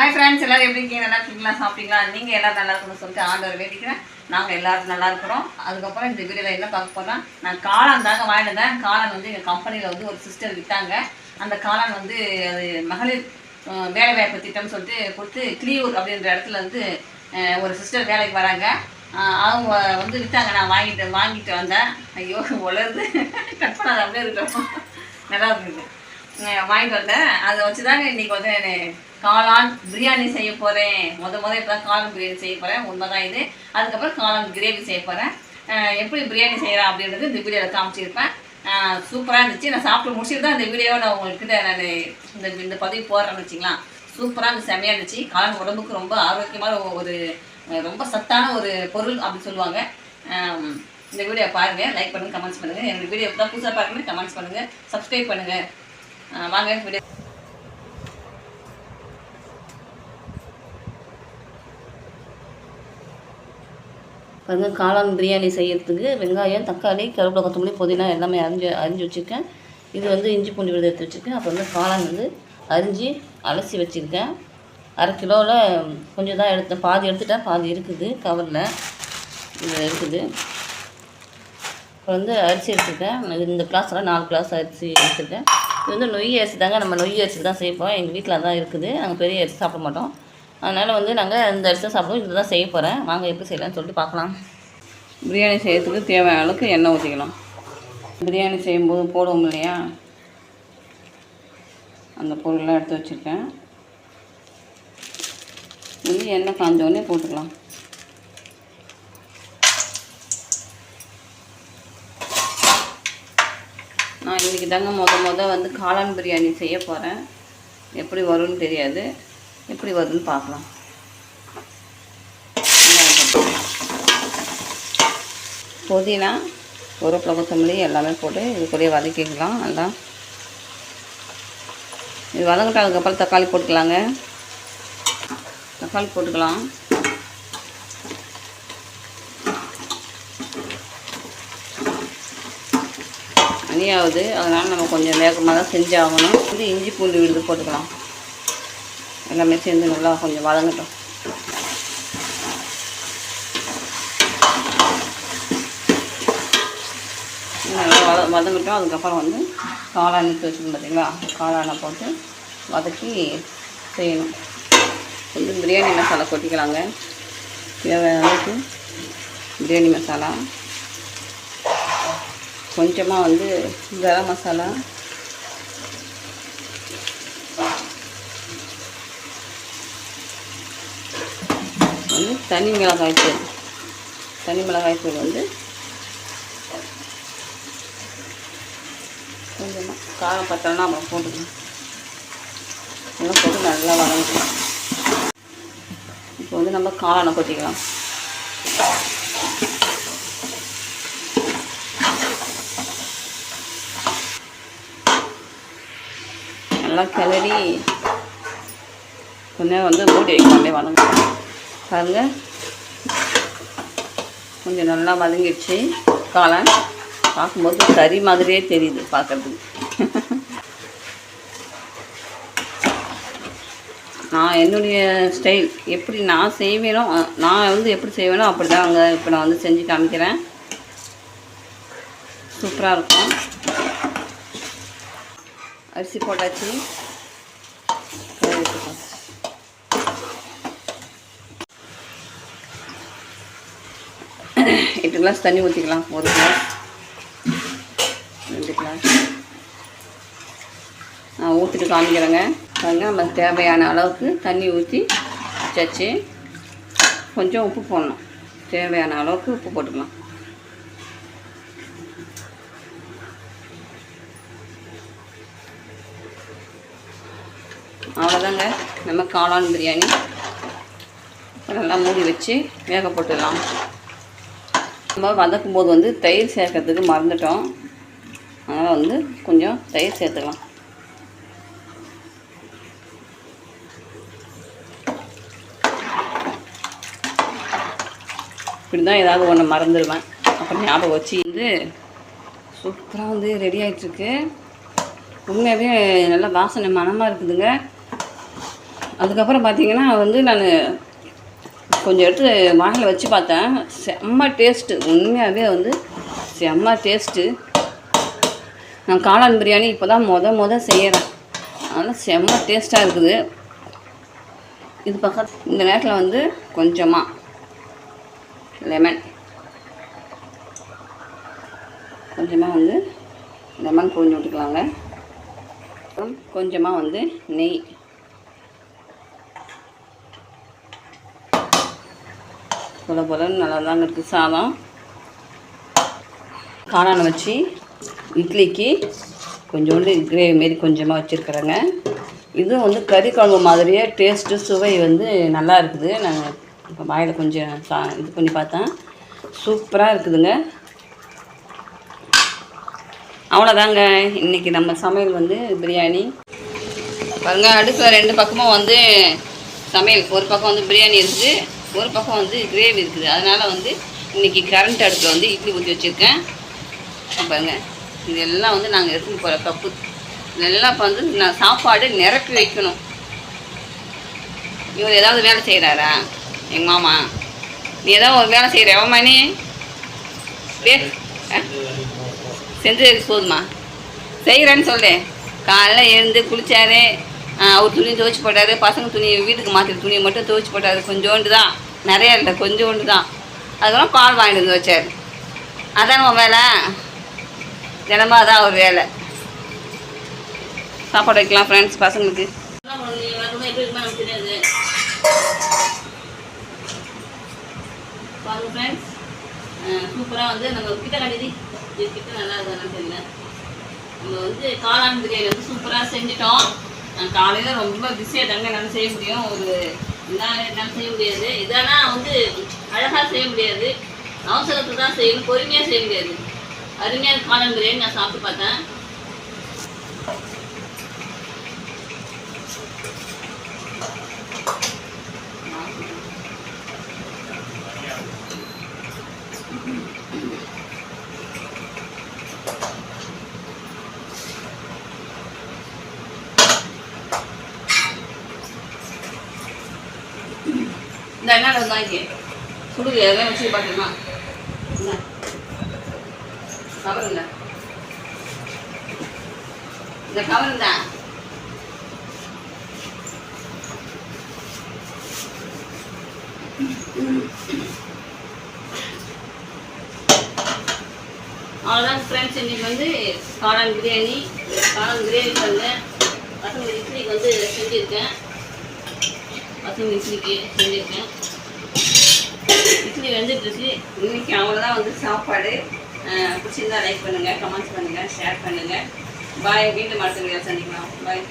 Hi friends எல்லோரும் எப்படி இருக்கீங்க? நல்லா இருக்கீங்களா? சாப்பிட்டீங்களா? நீங்கள் எல்லோரும் நல்லா இருக்கணும்னு சொல்லிட்டு ஆண்டவர் வேண்டிக்கிறேன். நாங்கள் எல்லாரும் நல்லா இருக்கிறோம். அதுக்கப்புறம் இந்த வீடியோவில் என்ன பார்க்க போகிறோம் நான் காளான் தாங்க வாங்கிட்டேன் வந்தேன் காளான் வந்து எங்கள் கம்பெனியில் வந்து ஒரு சிஸ்டர் விற்றாங்க அந்த காளான் வந்து அது மகளிர் வேலைவாய்ப்பு திட்டம்னு சொல்லிட்டு கொடுத்து கிளியூர் அப்படின்ற இடத்துல வந்து ஒரு சிஸ்டர் வேலைக்கு வராங்க. அவங்க வந்து விற்றாங்க நான் வாங்கிட்டு வாங்கிட்டு வந்தேன். ஐயோ உலருது கட் பண்ணாத அப்படியே இருக்கட்டும். நல்லா இருக்குது வாங்கிட்டு வந்தேன். அதை வச்சு தாங்க இன்னைக்கு வந்து நான் காளான் பிரியாணி செய்ய போகிறேன் முத முத இப்போ தான் காளான் பிரியாணி செய்ய போகிறேன் உண்மைதான் இது. அதுக்கப்புறம் காளான் கிரேவி செய்ய போகிறேன் எப்படி பிரியாணி செய்கிறேன் அப்படின்றது இந்த வீடியோவில் காமிச்சிருப்பேன். சூப்பராக இருந்துச்சு. நான் சாப்பிட்டு முடிச்சுட்டு தான் இந்த வீடியோவை நான் உங்கள்கிட்ட நான் இந்த இந்த பதிவு போடுறேன்னு வச்சிங்களா சூப்பராக இருந்துச்சு செம்மையாக இருந்துச்சு. காளான் உடம்புக்கு ரொம்ப ஆரோக்கியமான ஒரு ரொம்ப சத்தான ஒரு பொருள் அப்படின்னு சொல்லுவாங்க. இந்த வீடியோ பாருங்கள் லைக் பண்ணுங்கள் கமெண்ட்ஸ் பண்ணுங்கள் என்னோட வீடியோ தான் புதுசாக பார்க்கணும் கமெண்ட்ஸ் பண்ணுங்கள் சப்ஸ்கிரைப் பண்ணுங்கள் வாங்க வீடியோ பாருங்க காளான் பிரியாணி செய்யறதுக்கு வெங்காயம் தக்காளி கருவேப்பிலை கொத்தமல்லி புதினா எல்லாமே அரிஞ்சு அரிஞ்சு வச்சுருக்கேன். இது வந்து இஞ்சி பூண்டு விழுது எடுத்து வச்சுருக்கேன். அப்புறம் வந்து காளான் வந்து அரிஞ்சு அலசி வச்சுருக்கேன். அரை கிலோவில் கொஞ்சம் தான் எடுத்தேன். பாதி எடுத்துட்டேன். பாதி இருக்குது. கவரில். இது இருக்குது. அப்புறம் வந்து அரிசி எடுத்துருக்கேன். இது இந்த கிளாஸ்லாம் நாலு கிளாஸ் அரிசி எடுத்துருக்கேன். இது வந்து நொய் அரிசி தாங்க. நம்ம நொய் அரிசி தான் செய்யப்போம் எங்கள் வீட்டில் தான் இருக்குது. நாங்கள் பெரிய அரிசி சாப்பிட மாட்டோம். அதனால் வந்து நாங்கள் இந்த அரிசி தான் சாப்பிடுவோம். இது தான் செய்ய போகிறேன் வாங்க எப்படி செய்யலாம்னு சொல்லிட்டு பார்க்கலாம். பிரியாணி செய்யறதுக்கு தேவையான அளவுக்கு எண்ணெய் ஊற்றிக்கலாம் பிரியாணி செய்யும்போது போடுவோம் இல்லையா? அந்த பொருள்லாம் எடுத்து வச்சுருக்கேன். வந்து எண்ணெய் காஞ்சோடனே போட்டுக்கலாம். நான் இன்றைக்கி தாங்க மொத மொதல் வந்து காளான் பிரியாணி செய்ய போகிறேன் எப்படி வரும்னு தெரியாது. எப்படி வரும்னு பார்க்கலாம். புதினா ஒரு கொத்தமல்லி எல்லாமே போட்டு இது கூடயே வதக்கிக்கலாம். நல்லா. இது வதங்கிட்டு அதுக்கப்புறம் தக்காளி போட்டுக்கலாங்க. தக்காளி போட்டுக்கலாம். மணியாகுது அதனால் நம்ம கொஞ்சம் வேகமாக தான் செஞ்சாகணும். இது இஞ்சி பூண்டு விழுது போட்டுக்கலாம். எல்லாமே சேர்ந்து நல்லா கொஞ்சம் வதங்கட்டும். நல்லா வத வதங்கட்டும். அதுக்கப்புறம் வந்து காளான் எடுத்து வச்சுக்கணும் பார்த்தீங்களா? காளானை போட்டு வதக்கி செய்யணும். வந்து பிரியாணி மசாலா கொட்டிக்கலாங்க. தேவையான அளவுக்கு பிரியாணி மசாலா. கொஞ்சமாக வந்து கரம் மசாலா. வந்து தனி மிளகாய் தூள். தனி மிளகாய் தூள் வந்து கொஞ்சமாக காரம் பத்தலைன்னா அப்புறம் போட்டுக்கலாம் இதெல்லாம் போட்டு நல்லா வதங்கிக்கலாம் இப்போ வந்து நம்ம காளானை கொட்டிக்கலாம். நல்லா கிளறி கொஞ்சம் வந்து மூடி வைக்கலாமே வதங்க பாருங்க. கொஞ்சம் நல்லா வதங்கிடுச்சு. காளான் பார்க்கும்போது கறி மாதிரியே தெரியுது பார்க்கறதுக்கு. நான் என்னுடைய ஸ்டைல் எப்படி நான் செய்வேனோ நான் வந்து எப்படி செய்வேனோ அப்படி தான் அங்கே இப்போ நான் வந்து செஞ்சு காமிக்கிறேன். சூப்பராக இருக்கும். அரிசி போட்டாச்சு எட்டு கிளாஸ் தண்ணி ஊற்றிக்கலாம் ஒரு கிளாஸ் ரெண்டு கிளாஸ் நான் ஊற்றிட்டு காமிக்கிறேங்க. பாருங்க நம்ம தேவையான அளவுக்கு தண்ணி ஊற்றி வச்சாச்சு. கொஞ்சம் உப்பு போடணும். தேவையான அளவுக்கு உப்பு போட்டுக்கலாம். அவ்வளோதாங்க நம்ம காளான் பிரியாணி. நல்லா மூடி வச்சு வேக போட்டுடலாம். நம்ம வதக்கும் போது வந்து தயிர் சேர்க்கறதுக்கு மறந்துட்டோம். அதனால் வந்து கொஞ்சம் தயிர் சேர்த்துக்கலாம். இப்படி தான் ஏதாவது ஒன்று மறந்துடுவேன். அப்புறம் ஞாபகம் வச்சு வந்து சூப்பராக வந்து ரெடி ஆகிட்டுருக்கு உண்மையாகவே நல்லா வாசனை மனமாக இருக்குதுங்க. அதுக்கப்புறம் பார்த்தீங்கன்னா வந்து நான் கொஞ்சம் எடுத்து வாயில் வச்சு பார்த்தேன். செம்ம டேஸ்ட்டு உண்மையாகவே வந்து செம்ம டேஸ்ட்டு நான் காளான் பிரியாணி இப்போ தான் மொத மொதல் செய்கிறேன் அதனால் செம்ம டேஸ்ட்டாக இருக்குது. இது பக்கத்து இந்த நேரத்தில் வந்து கொஞ்சமாக லெமன் கொஞ்சமாக வந்து லெமன் புழிஞ்சு விட்டுக்கலாங்க அப்புறம் கொஞ்சமாக வந்து நெய். போல போலன்னு நல்லா தாங்க இருக்குது சாதம். காளானை வச்சு இட்லிக்கு கொஞ்சோண்டு கிரேவி மாரி கொஞ்சமாக வச்சுருக்குறேங்க. இதுவும் வந்து கறி குழம்பு மாதிரியே டேஸ்ட்டு சுவை வந்து நல்லா இருக்குது. நாங்கள் இப்போ வாயில் கொஞ்சம் சா இது பண்ணி பார்த்தேன். சூப்பராக இருக்குதுங்க. அவ்வளோதாங்க. இன்றைக்கி நம்ம சமையல் வந்து பிரியாணி. பாருங்கள் அடுப்பில் ரெண்டு பக்கமும் வந்து சமையல். ஒரு பக்கம் வந்து பிரியாணி இருக்குது. ஒரு பக்கம் வந்து கிரேவி இருக்குது. அதனால் வந்து இன்றைக்கி கரண்ட் அடுப்பில் வந்து இட்லி ஊற்றி வச்சுருக்கேன். பாருங்க. இதெல்லாம் வந்து நாங்கள் எடுத்துன்னு போகிற கப்பு. இதெல்லாம் இப்போ வந்து நான் சாப்பாடு நிரப்பி வைக்கணும். இவர் ஏதாவது வேலை செய்கிறாரா எங்கள் மாமா. நீ ஏதாவது ஒரு வேலை செய்கிற எவமா நீ. பேர் செஞ்சது போதுமா? செய்கிறேன்னு சொல்லு காலைல எழுந்து குளிச்சாரு. அவர் துணி துவைச்சி போட்டார். பசங்க துணி வீட்டுக்கு மாற்றி துணியை மட்டும் துவைச்சி போட்டார். கொஞ்சோண்டு தான். நிறையா இல்லை கொஞ்சோண்டு தான். அதுக்கப்புறம் பால் வாங்கிட்டு வந்து வச்சார். அதான் உன் வேலை. தினமும் அதான் ஒரு வேலை. சாப்பாடு வைக்கலாம் ஃப்ரெண்ட்ஸ் பசங்களுக்கு. பாருங்க ஃப்ரெண்ட்ஸ் சூப்பராக வந்து நம்ம கிட்ட கண்டிதி இது கிட்ட நல்லா இருக்கான்னு தெரியல. நம்ம வந்து காளான் பிரியாணி வந்து சூப்பராக செஞ்சிட்டோம். நான் காலையில் ரொம்ப பிஸியாக தாங்க என்னால் செய்ய முடியும். ஒரு இதான் என்னால் செய்ய முடியாது. இதனா வந்து அழகாக செய்ய முடியாது. அவசரத்தில் தான் செய்யணும். பொறுமையாக செய்ய முடியாது. அருமையாக காளான் பிரியாணி நான் சாப்பிட்டு பார்த்தேன். இந்த என்ன வாங்கி சுடுது எதாவது வச்சு பார்த்துமா கவர் இல்லை. இந்த கவர் தான் அவ்வளோதான் ஃப்ரெண்ட்ஸ் இன்னைக்கு வந்து காளான் பிரியாணி காளான் பிரியாணி பண்ணேன். பசங்க இட்லிக்கு வந்து செஞ்சுருக்கேன். பசங்க இட்லிக்கு செஞ்சுருக்கேன். இட்லி வெந்துட்டுருக்கு இன்னைக்கு அவ்வளோதான் வந்து சாப்பாடு. பிடிச்சிருந்தா லைக் பண்ணுங்கள் கமெண்ட்ஸ் பண்ணுங்கள் ஷேர் பண்ணுங்கள் பாய் வீட்டு மரத்துக்கு சந்திக்கலாம். பாய்